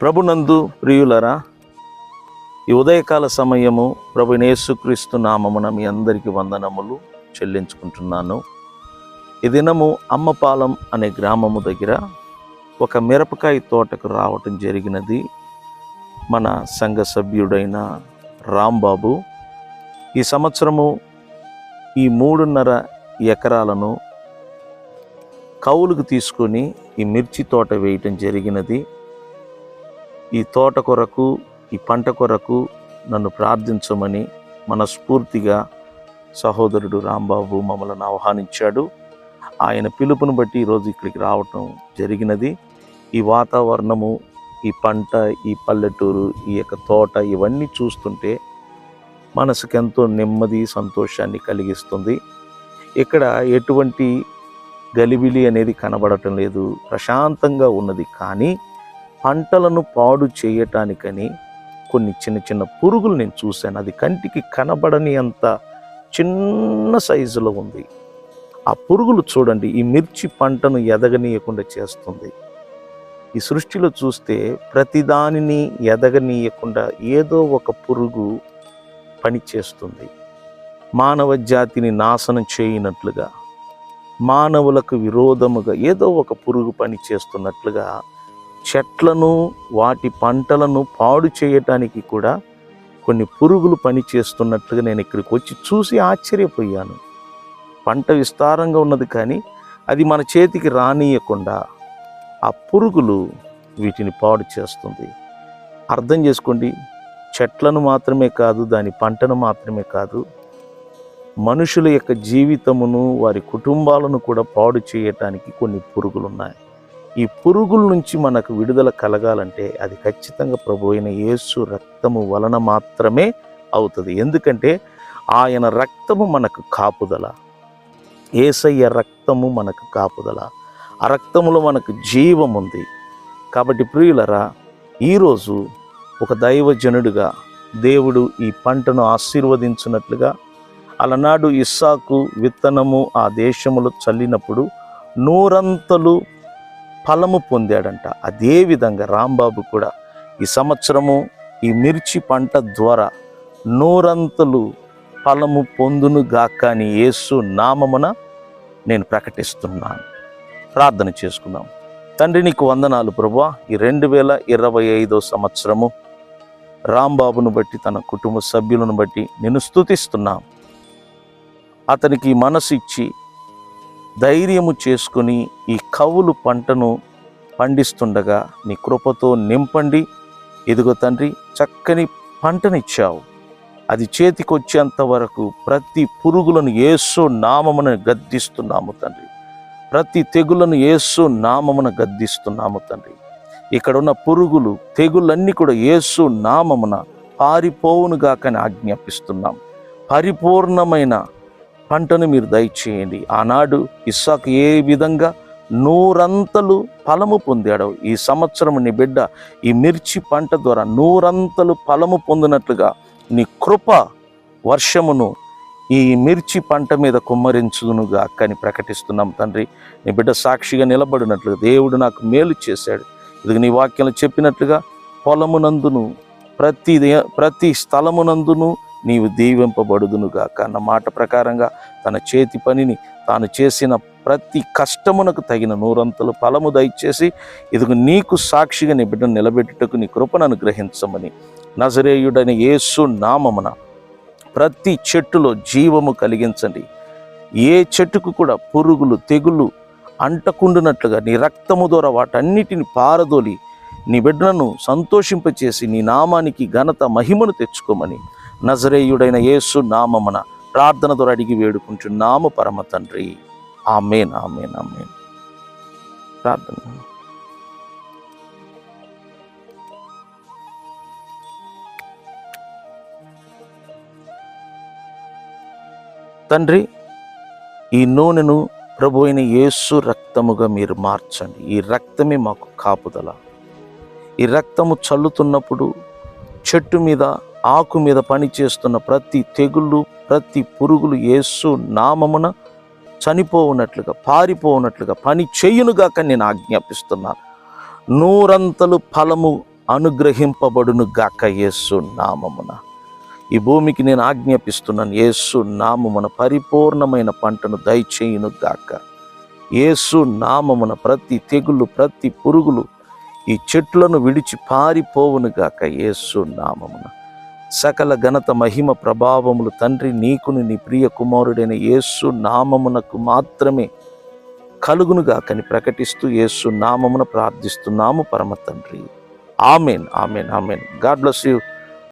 ప్రభునందు ప్రియులరా ఈ ఉదయకాల సమయము ప్రభు నేసుక్రీస్తు నామమున మీ అందరికీ వందనములు చెల్లించుకుంటున్నాను. ఈ దినము అమ్మపాలెం అనే గ్రామము దగ్గర ఒక మిరపకాయ తోటకు రావటం జరిగినది. మన సంఘ సభ్యుడైన రాంబాబు ఈ సంవత్సరము ఈ మూడున్నర ఎకరాలను కౌలుకు తీసుకొని ఈ మిర్చి తోట వేయటం జరిగినది. ఈ తోట కొరకు ఈ పంట కొరకు నన్ను ప్రార్థించమని మనస్ఫూర్తిగా సహోదరుడు రాంబాబు మమ్మల్ని ఆహ్వానించాడు. ఆయన పిలుపును బట్టి ఈరోజు ఇక్కడికి రావటం జరిగినది. ఈ వాతావరణము ఈ పంట ఈ పల్లెటూరు ఈ యొక్క తోట ఇవన్నీ చూస్తుంటే మనసుకు ఎంతో నెమ్మది సంతోషాన్ని కలిగిస్తుంది. ఇక్కడ ఎటువంటి గలిబిలి అనేది కనబడటం లేదు. ప్రశాంతంగా ఉన్నది కానీ పంటలను పాడు చేయటానికని కొన్ని చిన్న చిన్న పురుగులు నేను చూశాను. అది కంటికి కనబడని అంత చిన్న సైజులో ఉంది. ఆ పురుగులు చూడండి ఈ మిర్చి పంటను ఎదగనీయకుండా చేస్తుంది. ఈ సృష్టిలో చూస్తే ప్రతిదానిని ఎదగనీయకుండా ఏదో ఒక పురుగు పని చేస్తుంది. మానవ జాతిని నాశనం చేయనట్లుగా మానవులకు విరోధముగా ఏదో ఒక పురుగు పని చేస్తున్నట్లుగా చెట్లను వాటి పంటలను పాడు చేయటానికి కూడా కొన్ని పురుగులు పని చేస్తున్నట్లుగా నేను ఇక్కడికి వచ్చి చూసి ఆశ్చర్యపోయాను. పంట విస్తారంగా ఉన్నది కానీ అది మన చేతికి రానియకుండా ఆ పురుగులు వీటిని పాడు చేస్తుంది. అర్థం చేసుకోండి చెట్లను మాత్రమే కాదు దాని పంటను మాత్రమే కాదు మనుషుల యొక్క జీవితమును వారి కుటుంబాలను కూడా పాడు చేయటానికి కొన్ని పురుగులు ఉన్నాయి ఈ పురుగుల నుంచి మనకు విడుదల కలగాలంటే అది ఖచ్చితంగా ప్రభు అయిన యేసు రక్తము వలన మాత్రమే అవుతుంది. ఎందుకంటే ఆయన రక్తము మనకు కాపుదల. ఏసయ్య రక్తము మనకు కాపుదల. ఆ రక్తములో మనకు జీవం ఉంది. కాబట్టి ప్రియులరా ఈరోజు ఒక దైవజనుడిగా దేవుడు ఈ పంటను ఆశీర్వదించినట్లుగా అలనాడు ఇస్సాకు విత్తనము ఆ దేశములో చల్లినప్పుడు నూరంతలు ఫలము పొందాడంట. అదేవిధంగా రాంబాబు కూడా ఈ సంవత్సరము ఈ మిర్చి పంట ద్వారా నూరంతలు ఫలము పొందును గాక అని యేసు నామమున నేను ప్రకటిస్తున్నాను. ప్రార్థన చేసుకుందాం. తండ్రి నీకు వందనాలు ప్రభా ఈ రెండు వేల ఇరవై ఐదో సంవత్సరము రాంబాబును బట్టి తన కుటుంబ సభ్యులను బట్టి నేను స్థుతిస్తున్నాను అతనికి మనసు ఇచ్చి ధైర్యము చేసుకుని ఈ కవులు పంటను పండిస్తుండగా నీ కృపతో నింపండి. ఎదుగో తండ్రి చక్కని పంటనిచ్చావు. అది చేతికొచ్చేంత వరకు ప్రతి పురుగులను ఏసు నామమున గద్దిస్తున్నాము తండ్రి. ప్రతి తెగులను ఏసు నామమున గద్దిస్తున్నాము తండ్రి. ఇక్కడ ఉన్న పురుగులు తెగులన్నీ కూడా ఏసు నామమున పారిపోవునుగాకని ఆజ్ఞాపిస్తున్నాం. పరిపూర్ణమైన పంటను మీరు దయచేయండి. ఆనాడు ఇస్సాకు ఏ విధంగా నూరంతలు ఫలము పొందాడు ఈ సంవత్సరం నీ బిడ్డ ఈ మిర్చి పంట ద్వారా నూరంతలు ఫలము పొందినట్లుగా నీ కృప వర్షమును ఈ మిర్చి పంట మీద కుమ్మరించునుగా అక్కని ప్రకటిస్తున్నాం తండ్రి. నీ బిడ్డ సాక్షిగా నిలబడినట్లుగా దేవుడు నాకు మేలు చేశాడు. ఇది నీ వాక్యంలో చెప్పినట్లుగా పొలమునందును ప్రతి ప్రతి స్థలమునందును నీవు దీవింపబడుదునుగా అన్న మాట ప్రకారంగా తన చేతి పనిని తాను చేసిన ప్రతి కష్టమునకు తగిన నూరంతలు ఫలము దయచేసి ఇదిగో నీకు సాక్షిగా నీ బిడ్డను నిలబెట్టుటకు నీ కృపను అనుగ్రహించమని. నజరేయుడని యేసు నామమున ప్రతి చెట్టులో జీవము కలిగించండి. ఏ చెట్టుకు కూడా పురుగులు తెగులు అంటకుండునట్లుగా నీ రక్తము ద్వారా వాటన్నిటిని పారదోలి నీ బిడ్డలను సంతోషింపచేసి నీ నామానికి ఘనత మహిమను తెచ్చుకోమని. నజరేయుడైన యేసు నామమున ప్రార్థన ద్వారా అడిగి వేడుకుంటున్నాము పరమ తండ్రి. Amen amen amen. ప్రార్థన. తండ్రి ఈ నూనెను ప్రభు అయిన యేసు రక్తముగా మీరు మార్చండి. ఈ రక్తమే మాకు కాపుదల. ఈ రక్తము చల్లుతున్నప్పుడు చెట్టు మీద ఆకు మీద పని చేస్తున్న ప్రతి తెగుళ్ళు ప్రతి పురుగులు ఏసు నామమున చనిపోవునట్లుగా పారిపోవునట్లుగా పని చేయునుగాక నేను ఆజ్ఞాపిస్తున్నాను. నూరంతలు ఫలము అనుగ్రహింపబడును గాక యేసు నామమున. ఈ భూమికి నేను ఆజ్ఞాపిస్తున్నాను యేసు నామమున పరిపూర్ణమైన పంటను దయచేయును గాక యేసు నామమున ప్రతి తెగులు ప్రతి పురుగులు ఈ చెట్లను విడిచి పారిపోవును గాక యేసు నామమున. సకల ఘనత మహిమ ప్రభావములు తండ్రి నీకును నీ ప్రియ కుమారుడైన యేసు నామమునకు మాత్రమే కలుగునుగా కని ప్రకటిస్తూ యేసు నామమున ప్రార్థిస్తున్నాము పరమ తండ్రి. Amen amen amen. God bless you.